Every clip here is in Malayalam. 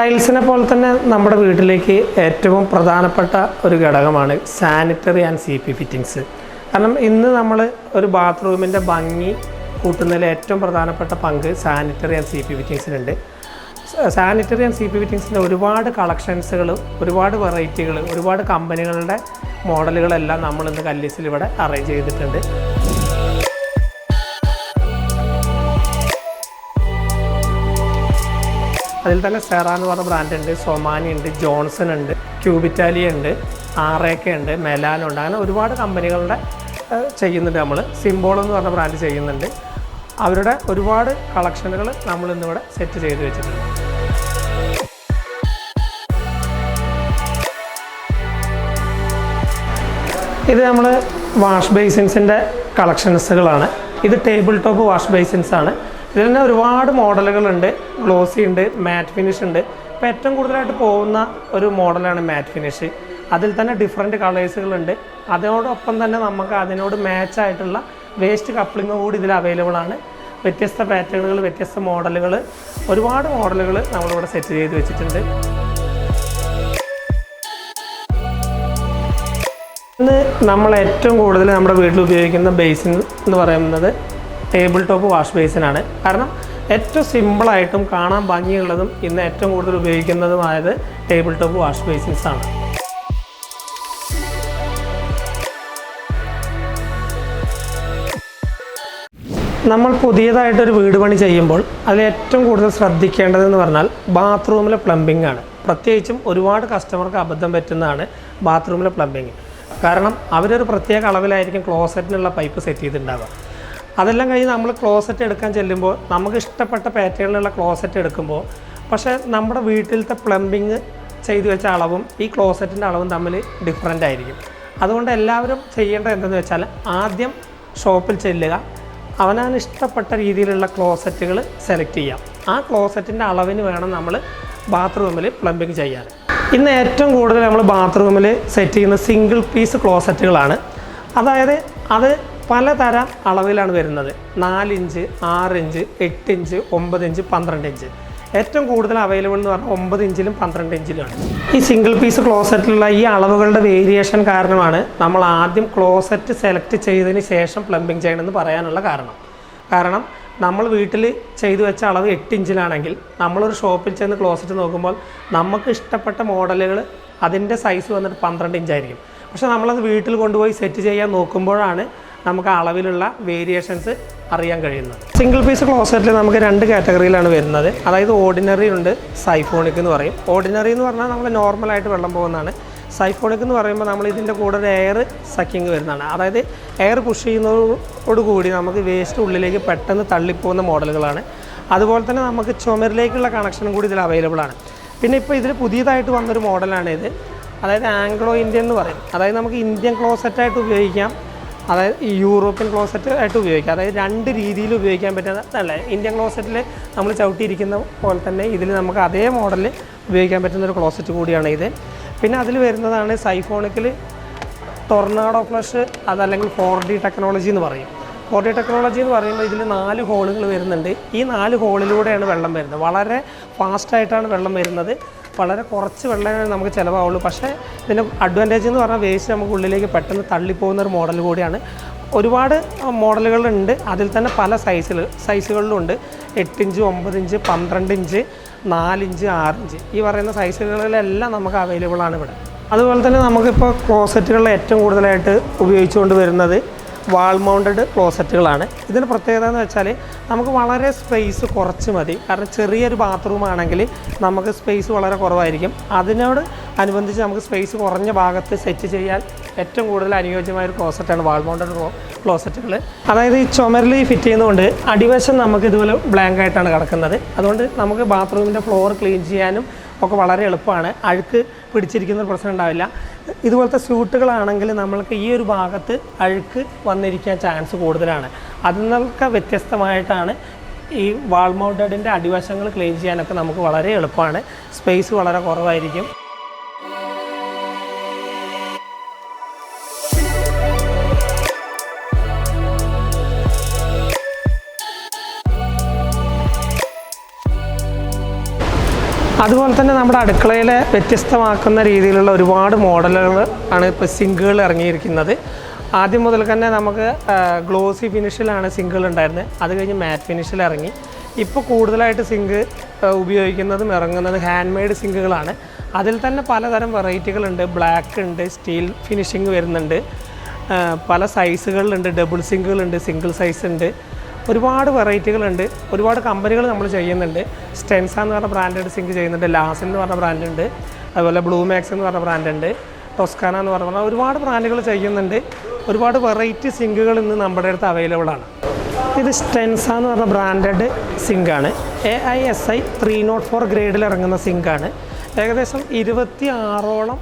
ടൈൽസിനെ പോലെ തന്നെ നമ്മുടെ വീട്ടിലേക്ക് ഏറ്റവും പ്രധാനപ്പെട്ട ഒരു ഘടകമാണ് sanitary and C P fittings കാരണം ഇന്ന് നമ്മൾ ഒരു ബാത്റൂമിന്റെ ഭംഗി കൂട്ടുന്നതിൽ ഏറ്റവും പ്രധാനപ്പെട്ട പങ്ക് സാനിറ്ററി ആൻഡ് സി പി ഫിറ്റിങ്സിനുണ്ട് സാനിറ്ററി ആൻഡ് സി പി ഫിറ്റിങ്സിന്റെ ഒരുപാട് കളക്ഷൻസുകൾ ഒരുപാട് വെറൈറ്റികൾ ഒരുപാട് കമ്പനികളുടെ മോഡലുകളെല്ലാം നമ്മൾ ഇന്ന് കല്ലീസിൽ ഇവിടെ അറേഞ്ച് ചെയ്തിട്ടുണ്ട്. അതിൽ തന്നെ സെറ എന്ന് പറഞ്ഞ ബ്രാൻഡ് ഉണ്ട് സൊമാനി ഉണ്ട് ജോൺസൺ ഉണ്ട് ക്യൂബിറ്റാലിയ ഉണ്ട് ആറേക്ക ഉണ്ട് മെലാൻ ഉണ്ട്. അങ്ങനെ ഒരുപാട് കമ്പനികളുടെ ചെയ്യുന്നുണ്ട് നമ്മൾ സിംബോൾ എന്ന് പറഞ്ഞ ബ്രാൻഡ് ചെയ്യുന്നുണ്ട്. അവരുടെ ഒരുപാട് കളക്ഷനുകൾ നമ്മൾ ഇന്നിവിടെ സെറ്റ് ചെയ്ത് വെച്ചിട്ടുണ്ട്. ഇത് നമ്മൾ വാഷ് ബേസിൻസിന്റെ കളക്ഷൻസുകളാണ് ഇത് ടേബിൾ ടോപ്പ് വാഷ് ബേസിൻസ് ആണ്. ഇതിൽ തന്നെ ഒരുപാട് മോഡലുകളുണ്ട്. ഗ്ലോസി ഉണ്ട് മാറ്റ് ഫിനിഷ് ഉണ്ട്. ഇപ്പോൾ ഏറ്റവും കൂടുതലായിട്ട് പോകുന്ന ഒരു മോഡലാണ് മാറ്റ് ഫിനിഷ് അതിൽ തന്നെ ഡിഫറെന്റ് കളേഴ്സുകളുണ്ട് അതോടൊപ്പം തന്നെ നമുക്ക് അതിനോട് മാച്ച് ആയിട്ടുള്ള വേസ്റ്റ് കപ്ലിംഗ് കൂടി ഇതിൽ അവൈലബിൾ ആണ്. വ്യത്യസ്ത പാറ്റേണുകൾ വ്യത്യസ്ത മോഡലുകൾ ഒരുപാട് മോഡലുകൾ നമ്മളിവിടെ സെറ്റ് ചെയ്ത് വെച്ചിട്ടുണ്ട്. ഇന്ന് നമ്മൾ ഏറ്റവും കൂടുതൽ നമ്മുടെ വീട്ടിൽ ഉപയോഗിക്കുന്ന ബേസിൻ എന്ന് പറയുന്നത് ടേബിൾ ടോപ്പ് വാഷ് ബേസിനാണ് കാരണം ഏറ്റവും സിമ്പിളായിട്ടും കാണാൻ ഭംഗിയുള്ളതും ഇന്ന് ഏറ്റവും കൂടുതൽ ഉപയോഗിക്കുന്നതുമായത് ടേബിൾ ടോപ്പ് വാഷ് ബേസിൻസ് ആണ്. നമ്മൾ പുതിയതായിട്ടൊരു വീട് പണി ചെയ്യുമ്പോൾ അതിൽ ഏറ്റവും കൂടുതൽ ശ്രദ്ധിക്കേണ്ടതെന്ന് പറഞ്ഞാൽ ബാത്റൂമിലെ പ്ലംബിംഗ് ആണ്. പ്രത്യേകിച്ചും ഒരുപാട് കസ്റ്റമർക്ക് അബദ്ധം പറ്റുന്നതാണ് ബാത്റൂമിലെ പ്ലംബിംഗ് കാരണം അവരൊരു പ്രത്യേക അളവിലായിരിക്കും ക്ലോസറ്റിനുള്ള പൈപ്പ് സെറ്റ് ചെയ്തിട്ടുണ്ടാവുക. അതെല്ലാം കഴിഞ്ഞ് നമ്മൾ ക്ലോസറ്റ് എടുക്കാൻ ചെല്ലുമ്പോൾ നമുക്ക് ഇഷ്ടപ്പെട്ട പാറ്റേണിലുള്ള ക്ലോസറ്റ് എടുക്കുമ്പോൾ പക്ഷേ നമ്മുടെ വീട്ടിലത്തെ പ്ലംബിങ് ചെയ്തു വെച്ച അളവും ഈ ക്ലോസറ്റിന്റെ അളവും തമ്മിൽ ഡിഫറന്റ് ആയിരിക്കും. അതുകൊണ്ട് എല്ലാവരും ചെയ്യേണ്ടത് എന്തെന്ന് വെച്ചാൽ ആദ്യം ഷോപ്പിൽ ചെല്ലുക. അവനാൻ ഇഷ്ടപ്പെട്ട രീതിയിലുള്ള ക്ലോസറ്റുകൾ സെലക്ട് ചെയ്യാം ആ ക്ലോസറ്റിന്റെ അളവിന് വേണം നമ്മൾ ബാത്റൂമിൽ പ്ലംബിങ് ചെയ്യാൻ. ഇന്ന് ഏറ്റവും കൂടുതൽ നമ്മൾ ബാത്റൂമിൽ സെറ്റ് ചെയ്യുന്ന സിംഗിൾ പീസ് ക്ലോസറ്റുകളാണ് അതായത് അത് പലതരം അളവിലാണ് വരുന്നത്. നാലിഞ്ച് ആറിഞ്ച് എട്ട് ഇഞ്ച് ഒമ്പത് ഇഞ്ച് പന്ത്രണ്ട് ഇഞ്ച് ഏറ്റവും കൂടുതൽ അവൈലബിൾ എന്ന് പറഞ്ഞാൽ ഒമ്പത് ഇഞ്ചിലും പന്ത്രണ്ട് ഇഞ്ചിലുമാണ് ഈ സിംഗിൾ പീസ് ക്ലോസറ്റിലുള്ള ഈ അളവുകളുടെ വേരിയേഷൻ കാരണമാണ് നമ്മൾ ആദ്യം ക്ലോസറ്റ് സെലക്ട് ചെയ്തതിന് ശേഷം പ്ലംബിംഗ് ചെയ്യണമെന്ന് പറയാനുള്ള കാരണം. കാരണം നമ്മൾ വീട്ടിൽ ചെയ്തു വെച്ച അളവ് എട്ട് ഇഞ്ചിലാണെങ്കിൽ നമ്മളൊരു ഷോപ്പിൽ ചെന്ന് ക്ലോസറ്റ് നോക്കുമ്പോൾ നമുക്ക് ഇഷ്ടപ്പെട്ട മോഡലുകൾ അതിന്റെ സൈസ് വന്നിട്ട് പന്ത്രണ്ട് ഇഞ്ചായിരിക്കും പക്ഷേ നമ്മളത് വീട്ടിൽ കൊണ്ടുപോയി സെറ്റ് ചെയ്യാൻ നോക്കുമ്പോഴാണ് നമുക്ക് അളവിലുള്ള വേരിയേഷൻസ് അറിയാൻ കഴിയുന്നത്. സിംഗിൾ പീസ് ക്ലോസറ്റിൽ നമുക്ക് രണ്ട് കാറ്റഗറിയിലാണ് വരുന്നത്. അതായത് ഓർഡിനറി ഉണ്ട് സൈഫോണിക് എന്ന് പറയും. ഓർഡിനറി എന്ന് പറഞ്ഞാൽ നമ്മൾ നോർമലായിട്ട് വെള്ളം പോകുന്നതാണ്. സൈഫോണിക് എന്ന് പറയുമ്പോൾ നമ്മൾ ഇതിന്റെ കൂടെ ഒരു എയർ സക്കിങ് വരുന്നതാണ്. അതായത് എയർ പുഷ് ചെയ്യുന്നതോട് കൂടി നമുക്ക് വേസ്റ്റ് ഉള്ളിലേക്ക് പെട്ടെന്ന് തള്ളിപ്പോകുന്ന മോഡലുകളാണ്. അതുപോലെ തന്നെ നമുക്ക് ചുമരിലേക്കുള്ള കണക്ഷനും കൂടി ഇതിൽ അവൈലബിൾ ആണ്. പിന്നെ ഇപ്പോൾ ഇതിൽ പുതിയതായിട്ട് വന്നൊരു മോഡലാണ് ഇത് അതായത് ആംഗ്ലോ ഇന്ത്യൻ എന്ന് പറയും. അതായത് നമുക്ക് ഇന്ത്യൻ ക്ലോസറ്റായിട്ട് ഉപയോഗിക്കാം. അതായത് ഈ യൂറോപ്യൻ ക്ലോസറ്റ് ആയിട്ട് ഉപയോഗിക്കാം. അതായത് രണ്ട് രീതിയിൽ ഉപയോഗിക്കാൻ പറ്റുന്ന അല്ലേ ഇന്ത്യൻ ക്ലോസറ്റിൽ നമ്മൾ ചവിട്ടിയിരിക്കുന്ന പോലെ തന്നെ ഇതിൽ നമുക്ക് അതേ മോഡലിൽ ഉപയോഗിക്കാൻ പറ്റുന്ന ഒരു ക്ലോസറ്റ് കൂടിയാണ് ഇത്. പിന്നെ അതിൽ വരുന്നതാണ് സൈഫോണിക്കിൽ ടൊർണാഡോ ഫ്ലഷ് അതല്ലെങ്കിൽ ഫോർ ഡി ടെക്നോളജി എന്ന് പറയും. ഫോർ ഡി ടെക്നോളജി എന്ന് പറയുമ്പോൾ ഇതിൽ നാല് ഹോളുകൾ വരുന്നുണ്ട്. ഈ നാല് ഹോളിലൂടെയാണ് വെള്ളം വരുന്നത്. വളരെ ഫാസ്റ്റായിട്ടാണ് വെള്ളം വരുന്നത്. വളരെ കുറച്ച് വെള്ളമേ നമുക്ക് ചിലവാവുള്ളൂ. പക്ഷേ ഇതിന്റെ അഡ്വാന്റേജ് എന്ന് പറഞ്ഞാൽ വേസ്റ്റ് നമുക്ക് ഉള്ളിലേക്ക് പെട്ടെന്ന് തള്ളിപ്പോകുന്ന ഒരു മോഡൽ കൂടിയാണ്. ഒരുപാട് മോഡലുകളുണ്ട് അതിൽ തന്നെ പല സൈസിൽ സൈസുകളിലുണ്ട് എട്ട് ഇഞ്ച് ഒമ്പത് ഇഞ്ച് പന്ത്രണ്ട് ഇഞ്ച് നാലിഞ്ച് ആറിഞ്ച്. ഈ പറയുന്ന സൈസുകളിലെല്ലാം നമുക്ക് അവൈലബിൾ ആണ് ഇവിടെ. അതുപോലെ തന്നെ നമുക്കിപ്പോൾ ക്ലോസറ്റുകളിൽ ഏറ്റവും കൂടുതലായിട്ട് ഉപയോഗിച്ചുകൊണ്ട് വരുന്നത് വാൾ മൗണ്ടഡ് ക്ലോസറ്റുകളാണ് ഇതിന് പ്രത്യേകത എന്ന് വെച്ചാൽ നമുക്ക് വളരെ സ്പേസ് കുറച്ച് മതി. കാരണം ചെറിയൊരു ബാത്റൂം ആണെങ്കിൽ നമുക്ക് സ്പേസ് വളരെ കുറവായിരിക്കും. അതിനോട് അനുബന്ധിച്ച് നമുക്ക് സ്പേസ് കുറഞ്ഞ ഭാഗത്ത് സെറ്റ് ചെയ്യാൻ ഏറ്റവും കൂടുതൽ അനുയോജ്യമായ ഒരു ക്ലോസറ്റാണ് വാൾ മൗണ്ടഡ് ക്ലോസറ്റുകൾ അതായത് ഈ ചുമരിൽ ഫിറ്റ് ചെയ്യുന്നതുകൊണ്ട് അടിവശം നമുക്ക് ഇതുപോലെ ബ്ലാങ്ക് ആയിട്ടാണ് കിടക്കുന്നത്. അതുകൊണ്ട് നമുക്ക് ബാത്റൂമിന്റെ ഫ്ലോർ ക്ലീൻ ചെയ്യാനും ഒക്കെ വളരെ എളുപ്പമാണ്. അഴുക്ക് പിടിച്ചിരിക്കുന്ന പ്രശ്നം ഉണ്ടാവില്ല. ഇതുപോലത്തെ സ്യൂട്ടുകളാണെങ്കിൽ നമ്മൾക്ക് ഈ ഒരു ഭാഗത്ത് അഴുക്ക് വന്നിരിക്കാൻ ചാൻസ് കൂടുതലാണ്. അതിൽ നിന്നൊക്കെ വ്യത്യസ്തമായിട്ടാണ് ഈ വാൾ മൗണ്ടഡിന്റെ അടിവശങ്ങൾ ക്ലീൻ ചെയ്യാനൊക്കെ നമുക്ക് വളരെ എളുപ്പമാണ്. സ്പേസ് വളരെ കുറവായിരിക്കും. അതുപോലെ തന്നെ നമ്മുടെ അടുക്കളയിലെ വ്യത്യസ്തമാക്കുന്ന രീതിയിലുള്ള ഒരുപാട് മോഡലുകൾ ആണ് ഇപ്പോൾ സിങ്കുകൾ ഇറങ്ങിയിരിക്കുന്നത്. ആദ്യം മുതൽ തന്നെ നമുക്ക് ഗ്ലോസി ഫിനിഷിലാണ് സിങ്കുകൾ ഉണ്ടായിരുന്നത്. അത് കഴിഞ്ഞ് മാറ്റ് ഫിനിഷിൽ ഇറങ്ങി. ഇപ്പോൾ കൂടുതലായിട്ട് സിങ്ക് ഉപയോഗിക്കുന്നതും ഇറങ്ങുന്നത് ഹാൻഡ് മെയ്ഡ് സിങ്കുകളാണ്. അതിൽ തന്നെ പലതരം വെറൈറ്റികളുണ്ട് ബ്ലാക്ക് ഉണ്ട് സ്റ്റീൽ ഫിനിഷിങ് വരുന്നുണ്ട്. പല സൈസുകളിലുണ്ട്. ഡബിൾ സിങ്കുകളുണ്ട് സിംഗിൾ സൈസ് ഉണ്ട് ഒരുപാട് വെറൈറ്റികളുണ്ട്. ഒരുപാട് കമ്പനികൾ നമ്മൾ ചെയ്യുന്നുണ്ട്. സ്റ്റെൻസ എന്ന് പറഞ്ഞ ബ്രാൻഡഡ് സിങ്ക് ചെയ്യുന്നുണ്ട്. ലാസൻ എന്ന് പറഞ്ഞ ബ്രാൻഡ് ഉണ്ട്. അതുപോലെ ബ്ലൂ മാക്സ് എന്ന് പറഞ്ഞ ബ്രാൻഡ് ഉണ്ട്. ടൊസ്കാന എന്ന് പറഞ്ഞ ഒരുപാട് ബ്രാൻഡുകൾ ചെയ്യുന്നുണ്ട്. ഒരുപാട് വെറൈറ്റി സിങ്കുകൾ ഇന്ന് നമ്മുടെ അടുത്ത് അവൈലബിൾ ആണ്. ഇത് സ്റ്റെൻസ എന്ന് പറഞ്ഞ branded സിങ്കാണ് A I S I three naught four ഗ്രേഡിൽ ഇറങ്ങുന്ന സിങ്കാണ് ഏകദേശം ഇരുപത്തി ആറോളം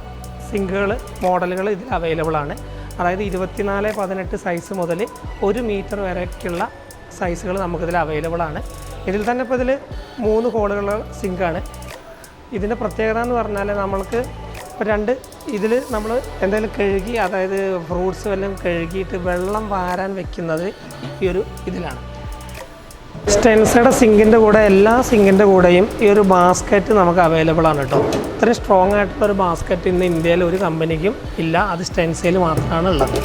സിങ്കുകൾ മോഡലുകൾ ഇതിൽ അവൈലബിൾ ആണ്. അതായത് ഇരുപത്തിനാല് പതിനെട്ട് സൈസ് മുതൽ ഒരു മീറ്റർ വരെയൊക്കെയുള്ള സൈസുകൾ നമുക്കിതിൽ അവൈലബിൾ ആണ്. ഇതിൽ തന്നെ ഇപ്പോൾ ഇതിൽ മൂന്ന് ഹോളുകളുള്ള സിങ്കാണ് ഇതിന്റെ പ്രത്യേകത എന്ന് പറഞ്ഞാൽ നമ്മൾക്ക് ഇപ്പോൾ രണ്ട് ഇതിൽ നമ്മൾ എന്തെങ്കിലും കഴുകി അതായത് ഫ്രൂട്ട്സ് വല്ലതും കഴുകിയിട്ട് വെള്ളം വാരാൻ വെക്കുന്നത് ഈ ഒരു ഇതിലാണ്. സ്റ്റെൻസയുടെ സിങ്കിന്റെ കൂടെ എല്ലാ സിങ്കിന്റെ കൂടെയും ഈ ഒരു ബാസ്ക്കറ്റ് നമുക്ക് അവൈലബിൾ ആണ് കേട്ടോ. ഇത്രയും സ്ട്രോങ് ആയിട്ടുള്ള ഒരു ബാസ്ക്കറ്റ് ഇന്ന് ഇന്ത്യയിൽ ഒരു കമ്പനിക്കും ഇല്ല. അത് സ്റ്റെൻസയിൽ മാത്രമാണ് ഉള്ളത്.